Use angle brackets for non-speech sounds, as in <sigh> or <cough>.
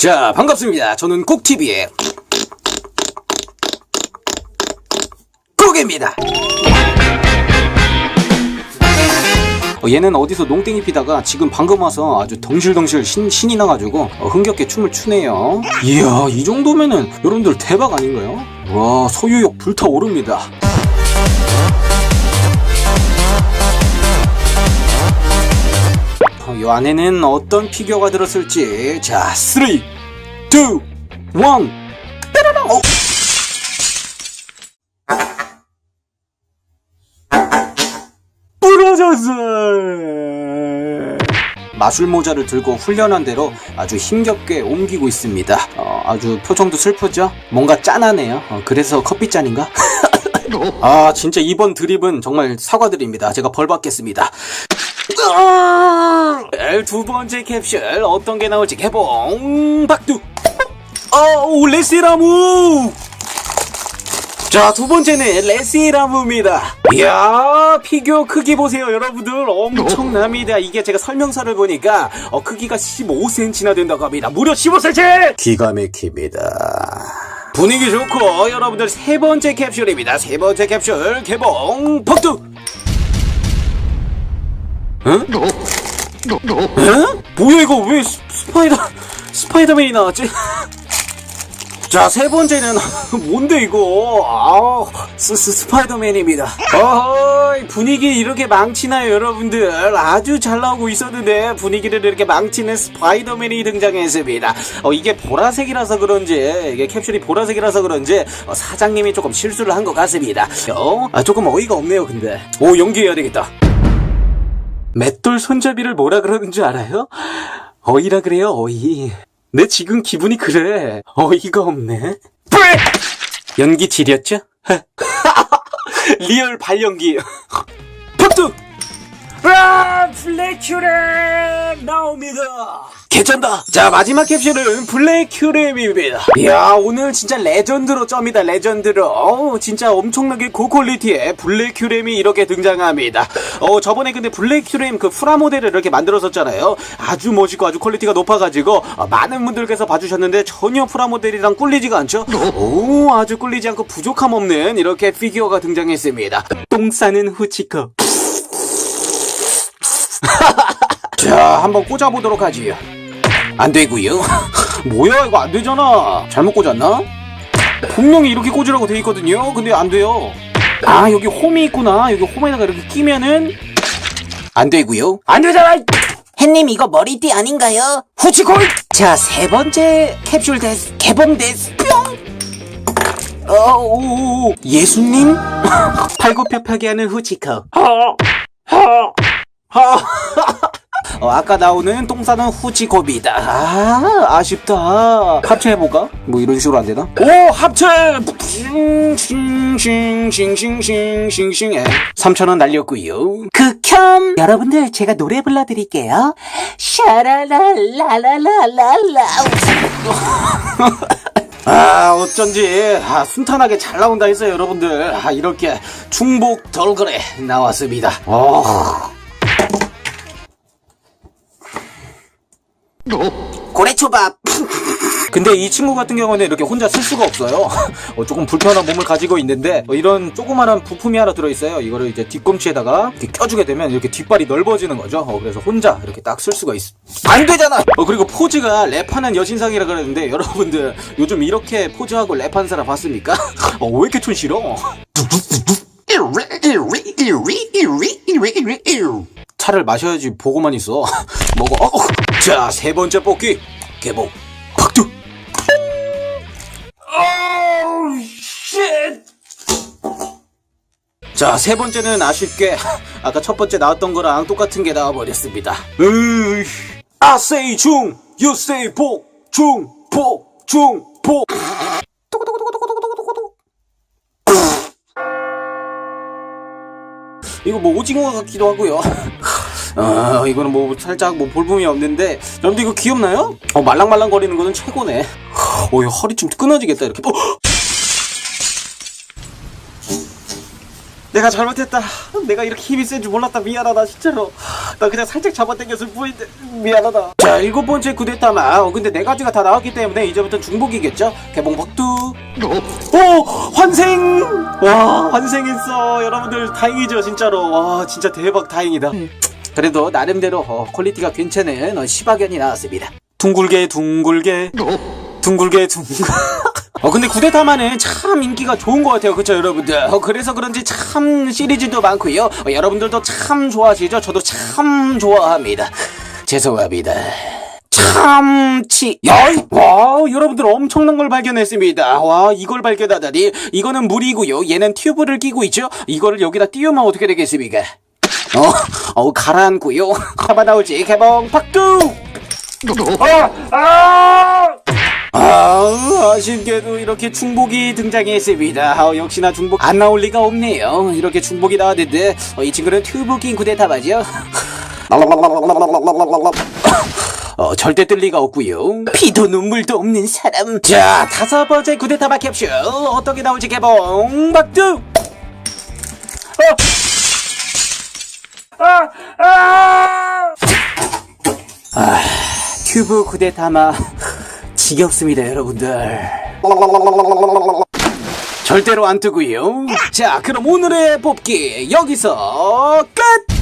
자, 반갑습니다. 저는 꼭TV의 꼭입니다. 어, 얘는 어디서 농땡이 피다가 지금 방금 와서 아주 덩실덩실 신, 신이 나가지고 어, 흥겹게 춤을 추네요. 이야, 이 정도면은 여러분들 대박 아닌가요? 와, 소유욕 불타오릅니다. 어, 이 안에는 어떤 피규어가 들었을지. 자, 3, 2, 1 따라랑 어. 부러졌어! 마술 모자를 들고 훈련한 대로 아주 힘겹게 옮기고 있습니다. 어, 아주 표정도 슬프죠? 뭔가 짠하네요. 어, 그래서 커피잔인가? <laughs> 아 진짜 이번 드립은 정말 사과드립니다. 제가 벌 받겠습니다. 아, 두 번째 캡슐 어떤 게 나올지 개봉! 박두! 어우 레시라무! 자 두 번째는 레시라무입니다. 이야 피규어 크기 보세요 여러분들. 엄청납니다. 이게 제가 설명서를 보니까 어, 크기가 15cm나 된다고 합니다. 무려 15cm 기가 막힙니다. 분위기 좋고 여러분들 세 번째 캡슐입니다. 세 번째 캡슐 개봉! 박두 응? 응? 뭐야 이거 왜 스, 스파이더 <laughs> 스파이더맨이 나왔지? <laughs> 자, 세 번째는 <laughs> 뭔데 이거? 아, 스, 스, 스 파이더맨입니다. 어허이, 분위기 이렇게 망치나요, 여러분들? 아주 잘 나오고 있었는데 분위기를 이렇게 망치는 스파이더맨이 등장했습니다. 어, 이게 보라색이라서 그런지 이게 캡슐이 보라색이라서 그런지 어, 사장님이 조금 실수를 한 것 같습니다. 어? 아, 조금 어이가 없네요, 근데. 오, 연기해야 되겠다. 맷돌 손잡이를 뭐라 그러는 줄 알아요? 어이라 그래요, 어이. 내 지금 기분이 그래. 어이가 없네. 연기 지렸죠? <laughs> 리얼 발연기. 박두! 아, 블랙큐렘 나옵니다. 개쩐다. 자, 마지막 캡슐은 블랙큐렘입니다. 이야, 오늘 진짜 레전드로 쩝니다, 레전드로. 어우, 진짜 엄청나게 고퀄리티의 블랙큐렘이 이렇게 등장합니다. 어, 저번에 근데 블랙큐렘 그 프라 모델을 이렇게 만들었었잖아요. 아주 멋있고 아주 퀄리티가 높아가지고, 어, 많은 분들께서 봐주셨는데 전혀 프라 모델이랑 꿀리지가 않죠? 오, 아주 꿀리지 않고 부족함 없는 이렇게 피규어가 등장했습니다. 똥 싸는 후치커. <laughs> 자, 한번 꽂아보도록 하지요. 안 되고요. <laughs> 뭐야, 이거 안 되잖아. 잘못 꽂았나? 분명히 이렇게 꽂으라고 돼 있거든요. 근데 안 돼요. 아, 여기 홈이 있구나. 여기 홈에다가 이렇게 끼면은 안 되고요. 안 되잖아. 햇님 이거 머리띠 아닌가요? 후치콜. 자, 세 번째 캡슐 데스 개봉 데스 뿅. 어, 오, 오, 오. 예수님? <laughs> 팔굽혀펴기 하는 후치커. <laughs> 어, 아까 나오는 똥 싸는 후치코비다. 아, 아쉽다. 합체해볼까? 뭐 이런 식으로 안 되나? 오, 합체! 싱싱싱싱싱싱싱싱 3,000원 날렸고요 극혐 여러분들 제가 노래 불러드릴게요 샤라랄라라라라라 아, 어쩐지, 아, 순탄하게 잘 나온다 했어요, 여러분들. 아, 이렇게 중복 덜거래 나왔습니다. 어. 고래 초밥 근데 이 친구 같은 경우는 이렇게 혼자 쓸 수가 없어요. <laughs> 어, 조금 불편한 몸을 가지고 있는데 어, 이런 조그만한 부품이 하나 들어있어요. 이거를 이제 뒤꿈치에다가 이렇게 껴주게 되면 이렇게 뒷발이 넓어지는 거죠. 어, 그래서 혼자 이렇게 딱 쓸 수가 있어. 안 되잖아. 어, 그리고 포즈가 랩하는 여신상이라 그러는데 여러분들 요즘 이렇게 포즈하고 랩한 사람 봤습니까? <laughs> 어, 왜 이렇게 촌 싫어? 차를 마셔야지 보고만 있어. <laughs> 먹어. 어, 어. 자, 세 번째 뽑기 개봉. 박두. Oh, 자, 세 번째는 아쉽게 <laughs> 아까 첫 번째 나왔던 거랑 똑같은 게 나와버렸습니다. 으이, I say 중, you say 복, 중, 복, 중, 복. 이거 뭐 오징어 같기도 하고요. <laughs> 아, 이거는 뭐 살짝 뭐 볼품이 없는데 여러분들 이거 귀엽나요? 어, 말랑말랑 거리는 거는 최고네. 어, 이거 허리 좀 끊어지겠다 이렇게. 어! 네, 내가 잘못했다. 내가 이렇게 힘이 센 줄 몰랐다. 미안하다, 진짜로. 나 그냥 살짝 잡아당겼을 뿐인데, 미안하다. 자, 일곱 번째 구데타마. 어, 근데 네 가지가 다 나왔기 때문에 이제부터 중복이겠죠? 개봉 박두. 오! 환생! 와, 환생했어. 여러분들, 다행이죠, 진짜로. 와, 진짜 대박 다행이다. 그래도 나름대로 어, 퀄리티가 괜찮은 어, 시바견이 나왔습니다. 둥글게, 둥글게. 둥글게 둥글. <laughs> 어 근데 구데타마는 참 인기가 좋은 것 같아요, 그쵸 여러분들? 어, 그래서 그런지 참 시리즈도 많고요. 어, 여러분들도 참 좋아하시죠? 저도 참 좋아합니다. 죄송합니다. 참치. 야, 와, 여러분들 엄청난 걸 발견했습니다. 와, 이걸 발견하다니. 이거는 물이고요. 얘는 튜브를 끼고 있죠. 이거를 여기다 띄우면 어떻게 되겠습니까? 어, 어, 가라앉고요. <laughs> 잡아 나올지 개봉 박두. 아, 아쉽게도 이렇게 중복이 등장했습니다. 어, 역시나 중복 안 나올 리가 없네요. 이렇게 중복이 나왔는데 어, 이 친구는 튜브 낀 구데타마죠. 어, 절대 뜰 리가 없고요. 피도 눈물도 없는 사람. 자, 다섯 번째 구데타마 캡슐 어떻게 나올지 개봉 박두. 아, 튜브 구데타마 지겹습니다, 여러분들. 절대로 안 뜨고요. 자, 그럼 오늘의 뽑기 여기서 끝.